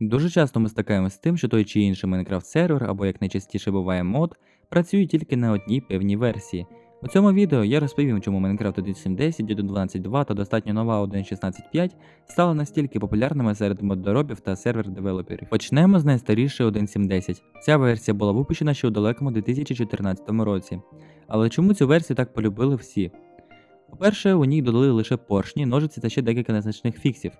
Дуже часто ми стикаємося з тим, що той чи інший Майнкрафт сервер, або як найчастіше буває мод, працює тільки на одній певній версії. У цьому відео я розповім, чому Minecraft 1.7.10, 1.12.2 та достатньо нова 1.16.5 стали настільки популярними серед моддоробів та сервер-девелоперів. Почнемо з найстарішої 1.7.10. Ця версія була випущена ще у далекому 2014 році. Але чому цю версію так полюбили всі? По-перше, у ній додали лише поршні, ножиці та ще декілька незначних фіксів.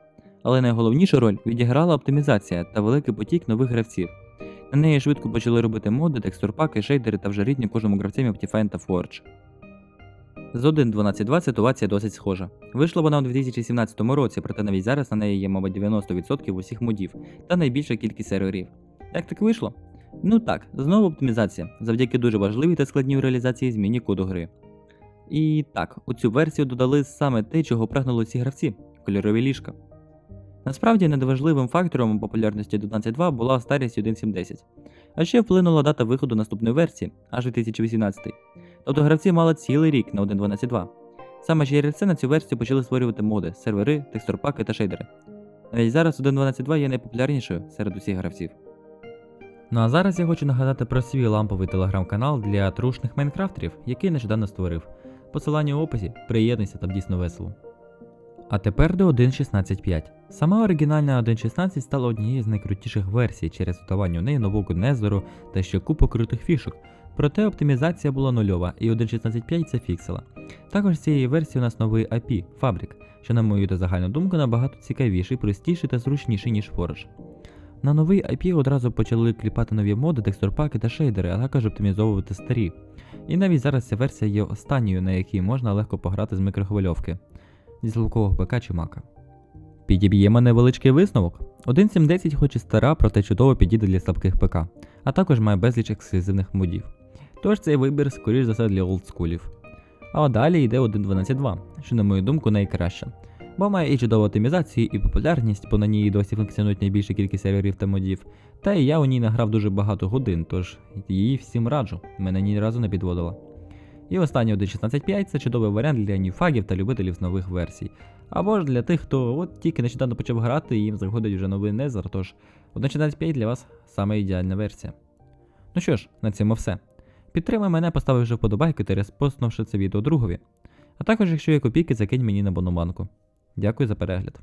Але найголовнішу роль відіграла оптимізація та великий потік нових гравців. На неї швидко почали робити моди, текстурпаки, шейдери та вже рідні кожному гравцям Optifine та Forge. З 1.12.2 ситуація досить схожа. Вийшла вона у 2017 році, проте навіть зараз на неї є, мабуть, 90% усіх модів та найбільша кількість серверів. Як так вийшло? Ну так, знову оптимізація, завдяки дуже важливій та складній реалізації зміні коду гри. І так, у цю версію додали саме те, чого прагнули всі гравці кольорові ліжка. Насправді недоважливим фактором популярності 12.2 була старість 1.7.10, а ще вплинула дата виходу наступної версії, аж 2018. Тобто гравці мали цілий рік на 1.12.2. Саме через це на цю версію почали створювати моди, сервери, текстурпаки та шейдери. Навіть зараз 1.12.2 є найпопулярнішою серед усіх гравців. Ну а зараз я хочу нагадати про свій ламповий телеграм-канал для трушних майнкрафтерів, який нещодавно створив. Посилання в описі, приєднуйся, там дійсно весело. А тепер до 1.16.5. Сама оригінальна 1.16 стала однією з найкрутіших версій через додавання у неї нового Незеру та ще купу крутих фішок. Проте оптимізація була нульова, і 1.16.5 це фіксила. Також з цієї версії у нас новий API Fabric, що, на мою та загальну думку, набагато цікавіший, простіший та зручніший, ніж Forge. На новий IP одразу почали кліпати нові моди, текстурпаки та шейдери, а також оптимізовувати старі. І навіть зараз ця версія є останньою, на якій можна легко пограти з мікрохвильовки зі звукового ПК чи Мака. Підіб'ємо невеличкий висновок. 1.7.10 хоч і стара, проте чудово підійде для слабких ПК, а також має безліч ексклюзивних модів. Тож цей вибір, скоріш за все, для олдскулів. А далі йде 1.12.2, що, на мою думку, найкраща. Бо має і чудову оптимізацію, і популярність, бо на ній досі функціонують найбільша кількість серверів та модів. Та і я у ній награв дуже багато годин, тож її всім раджу, мене ні разу не підводила. І останній 1.16.5 це чудовий варіант для ніфагів та любителів з нових версій. Або ж для тих, хто от тільки нещодавно почав грати і їм заходить вже новий Незер, тож 1.16.5 для вас саме ідеальна версія. Ну що ж, на цьому все. Підтримай мене, поставивши вподобайку та респостнувши це відео другові. А також, якщо є копійки, закинь мені на бономанку. Дякую за перегляд.